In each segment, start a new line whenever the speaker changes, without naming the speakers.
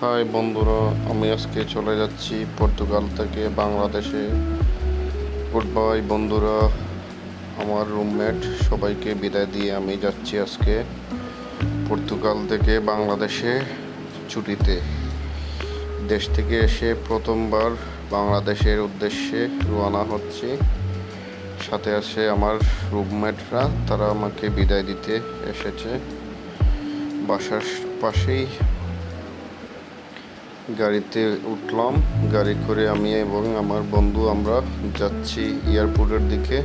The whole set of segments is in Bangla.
হাই বন্ধুরা, আমি আজকে চলে যাচ্ছি পর্তুগাল থেকে বাংলাদেশে। গুড বাই বন্ধুরা, আমার রুমমেট সবাইকে বিদায় দিয়ে আমি যাচ্ছি আজকে পর্তুগাল থেকে বাংলাদেশে ছুটিতে। দেশ থেকে এসে প্রথমবার বাংলাদেশের উদ্দেশ্যে রওনা হচ্ছে। সাথে আছে আমার রুমমেটরা তারা আমাকে বিদায় দিতে এসেছে। বাসার পাশেই গাড়িতে উঠলাম, গাড়ি করে আমি এবং আমার বন্ধু আমরা যাচ্ছি এয়ারপোর্টের দিকে।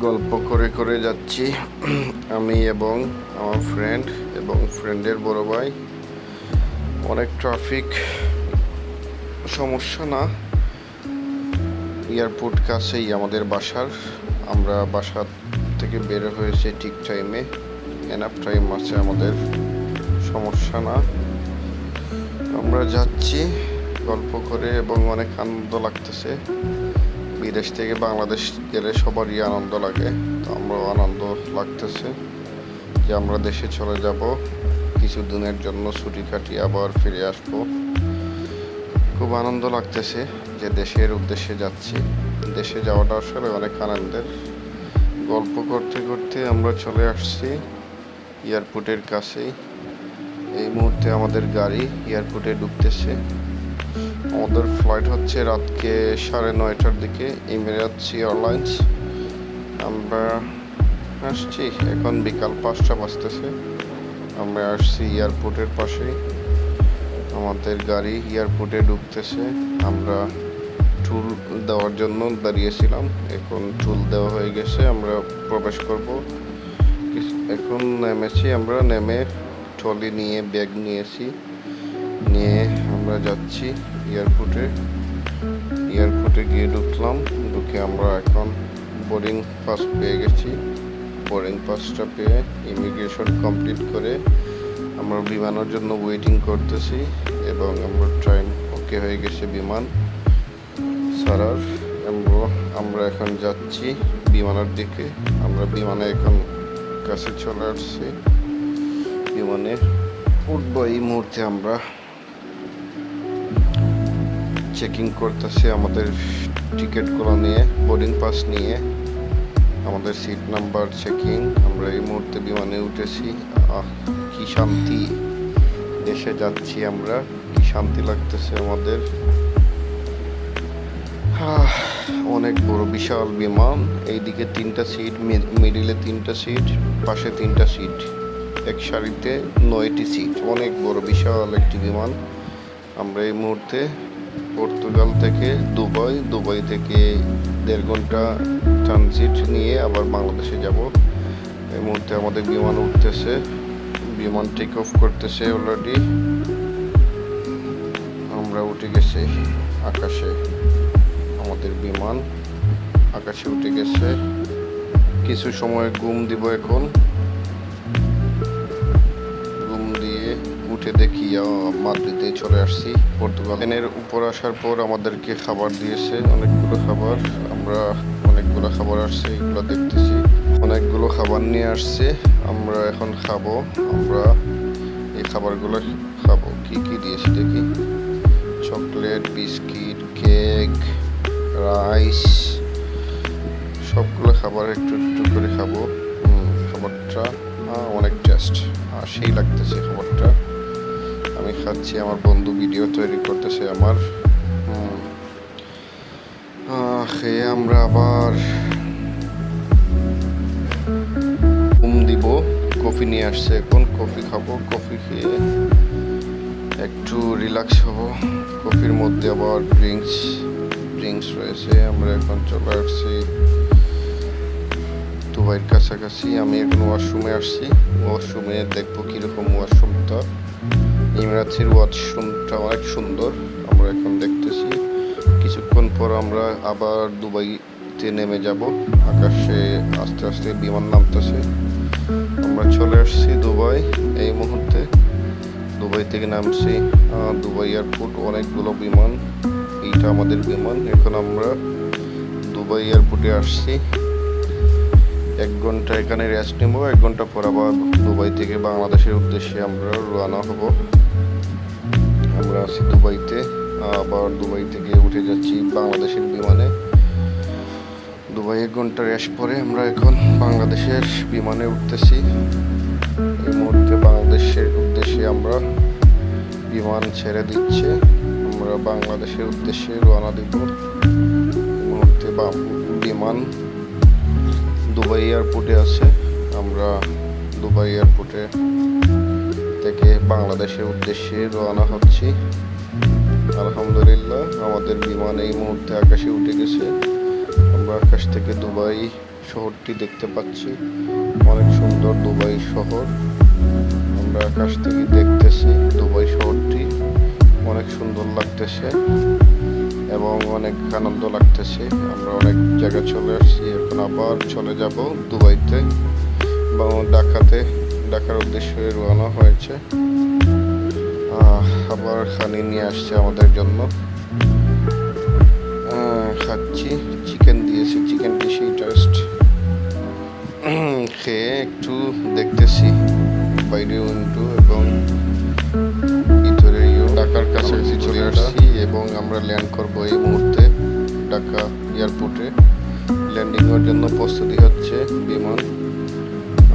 গল্প করে করে যাচ্ছি। আমি এবং আমার ফ্রেন্ড এবং ফ্রেন্ডের বড় ভাই। অনেক ট্রাফিক সমস্যা না। এয়ারপোর্ট কাছেই আমাদের বাসার। আমরা বাসা থেকে বের হয়েছে ঠিক টাইমে এনাফ টাইম আছে আমাদের। সমস্যা না। আমরা যাচ্ছি গল্প করে এবং অনেক আনন্দ লাগতেছে। বিদেশ থেকে বাংলাদেশ গেলে সবারই আনন্দ লাগে, তো আমরাও আনন্দ লাগতেছে যে আমরা দেশে চলে যাব কিছু দিনের জন্য ছুটি কাটিয়ে আবার ফিরে আসব। খুব আনন্দ লাগতেছে যে দেশের উদ্দেশ্যে যাচ্ছি। দেশে যাওয়াটা আসলে অনেক আনন্দের। গল্প করতে করতে আমরা চলে আসছি এয়ারপোর্টের কাছেই। এই মুহূর্তে আমাদের গাড়ি এয়ারপোর্টে ঢুকতেছে। আমাদের ফ্লাইট হচ্ছে রাতকে সাড়ে নয়টার দিকে ইমিরাটস এয়ারলাইন্স আমরা আসছি, এখন বিকাল পাঁচটা বাজতেছে। আমরা আসছি এয়ারপোর্টের পাশেই আমাদের গাড়ি এয়ারপোর্টে ঢুকতেছে। আমরা টুল দেওয়ার জন্য দাঁড়িয়েছিলাম। এখন টুল দেওয়া হয়ে গেছে, আমরা প্রবেশ করব। এখন নেমেছি, আমরা নেমে ট্রলি নিয়ে, ব্যাগ নিয়েছি। নিয়ে আমরা যাচ্ছি এয়ারপোর্টে। এয়ারপোর্টে গিয়ে ঢুকলাম। ঢুকে আমরা এখন বোর্ডিং পাস পেয়ে গেছি। বোর্ডিং পাসটা পেয়ে ইমিগ্রেশন কমপ্লিট করে আমরা বিমানের জন্য ওয়েটিং করতেছি এবং আমরা ট্রেন ওকে হয়ে গেছে বিমান। সারার আমরা আমরা এখন যাচ্ছি বিমানের দিকে। আমরা বিমানে এখন কাছে চলে আসছি। বিমানে উঠবো এই মুহূর্তে আমরা। চেকিং করতেছি আমাদের টিকিটগুলো নিয়ে বোর্ডিং পাস নিয়ে। আমাদের সিট নাম্বার চেকিং আমরা এই মুহূর্তে বিমানে উঠেছি। কি শান্তি দেশে যাচ্ছি আমরা, কি শান্তি লাগতেছে আমাদের। অনেক বড় বিশাল বিমান, এইদিকে তিনটা সিট মিডিলে তিনটা সিট পাশে তিনটা সিট এক সারিতে নয়টি সিট অনেক বড় বিশাল একটি বিমান। আমরা এই মুহূর্তে পর্তুগাল থেকে দুবাই দুবাই থেকে দেড় ঘণ্টা ট্রানজিট নিয়ে আবার বাংলাদেশে যাব। এই মুহূর্তে আমাদের বিমান উঠতেছে, বিমান টেক অফ করতেছে অলরেডি আমরা উঠে গেছি আকাশে, আমাদের বিমান আকাশে উঠে গেছে। কিছু সময় ঘুম দিব এখন। মাদ্রিদে চলে আসছি, পর্তুগাল। ট্রেনের উপর আসার পর আমাদেরকে খাবার দিয়েছে, অনেকগুলো খাবার। আমরা অনেকগুলো খাবার আসছে, এগুলো দেখতেছি। অনেকগুলো খাবার নিয়ে আসছে, আমরা এখন খাব, আমরা এই খাবারগুলো খাব। কি কি দিয়েছে দেখি? চকলেট, বিস্কিট, কেক, রাইস, সবগুলো খাবার একটু একটু করে খাব। খাবারটা অনেক টেস্ট আর সেই লাগতেছে খাবারটা। আমি খাচ্ছি, আমার বন্ধু ভিডিও তৈরি করতেছে আমার। খেয়ে আমরা আবার ঘুম দিব, কফি নিয়ে আসছে এখন, কফি খাব, কফি খেয়ে একটু রিল্যাক্স হব। কফির মধ্যে আবার ড্রিঙ্কস ড্রিঙ্কস রয়েছে, আমরা এখন চলে আসছি দুবাইয়ের কাছাকাছি, আমি এখন ওয়াশরুমে আসছি। ওয়াশরুমে দেখব কীরকম ওয়াশরুমটা ইমরাতের ওয়াশরুমটা অনেক সুন্দর। আমরা এখন দেখতেছি, কিছুক্ষণ পর আমরা আবার দুবাইতে নেমে যাব। আকাশে আস্তে আস্তে বিমান নামতেছে। আমরা চলে আসছি দুবাই। এই মুহূর্তে দুবাই থেকে নামছি। দুবাই এয়ারপোর্ট অনেকগুলো বিমান। এইটা আমাদের বিমান। এখন আমরা দুবাই এয়ারপোর্টে আসছি। এক ঘণ্টা এখানে রেস্ট নেব, এক ঘণ্টা পর আবার দুবাই থেকে বাংলাদেশের উদ্দেশ্যে আমরা রওনা হব। আমরা আছি দুবাইতে, আবার দুবাই থেকে উঠে যাচ্ছি বাংলাদেশের বিমানে। দুবাই এক ঘণ্টা রেস্ট পরে আমরা এখন বাংলাদেশের বিমানে উঠতেছি। এই মুহূর্তে বাংলাদেশের উদ্দেশ্যে আমরা বিমান ছেড়ে দিচ্ছে। আমরা বাংলাদেশের উদ্দেশ্যে রওনা দিব। মুহূর্তে বিমান দুবাই এয়ারপোর্টে আছে। আমরা দুবাই এয়ারপোর্টে থেকে বাংলাদেশের উদ্দেশ্যে রওনা হচ্ছি। আলহামদুলিল্লাহ, আমাদের বিমান এই মুহূর্তে আকাশে উঠে গেছে। আমরা আকাশ থেকে দুবাই শহরটি দেখতে পাচ্ছি। অনেক সুন্দর দুবাই শহর। আমরা আকাশ থেকে দেখতেছি দুবাই শহরটি। অনেক সুন্দর লাগতেছে এবং অনেক আনন্দ লাগতেছে। আমরা অনেক জায়গায় চলে আসছি। এখন আবার চলে যাব দুবাইতে। এবং ঢাকাতে ঢাকার উদ্দেশ্যে রওনা হয়েছে। আবার খানি নিয়ে আসছে আমাদের জন্য। খাচ্ছি। চিকেন দিয়েছে। চিকেন বেশি টেস্ট খেয়ে একটু দেখতেছি। বাইরে উইন্ডো এবং ভিতরে ঢাকার কাছাকাছি চলে আসছি এবং আমরা ল্যান্ড করব এই মুহূর্তে। ঢাকা এয়ারপোর্টে। ল্যান্ডিং এর জন্য প্রস্তুতি হচ্ছে বিমান।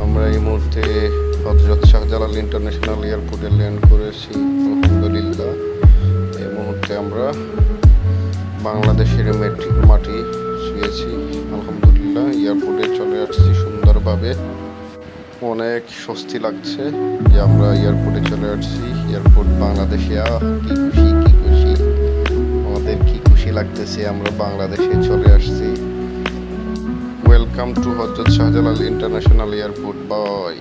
আমরা এই মুহূর্তে হজরত শাহজালাল ইন্টারন্যাশনাল এয়ারপোর্টে ল্যান্ড করেছি, আলহামদুলিল্লাহ। এই মুহূর্তে আমরা বাংলাদেশের মেট্রিক মাটি শুয়েছি, আলহামদুলিল্লাহ। এয়ারপোর্টে চলে আসছি সুন্দরভাবে। অনেক স্বস্তি লাগছে যে আমরা এয়ারপোর্টে চলে আসছি। এয়ারপোর্ট বাংলাদেশে কি খুশি? লাগতেছে আমরা বাংলাদেশে চলে আসছি। ওয়েলকাম টু হজরত শাহজালাল ইন্টারন্যাশনাল এয়ারপোর্ট বাই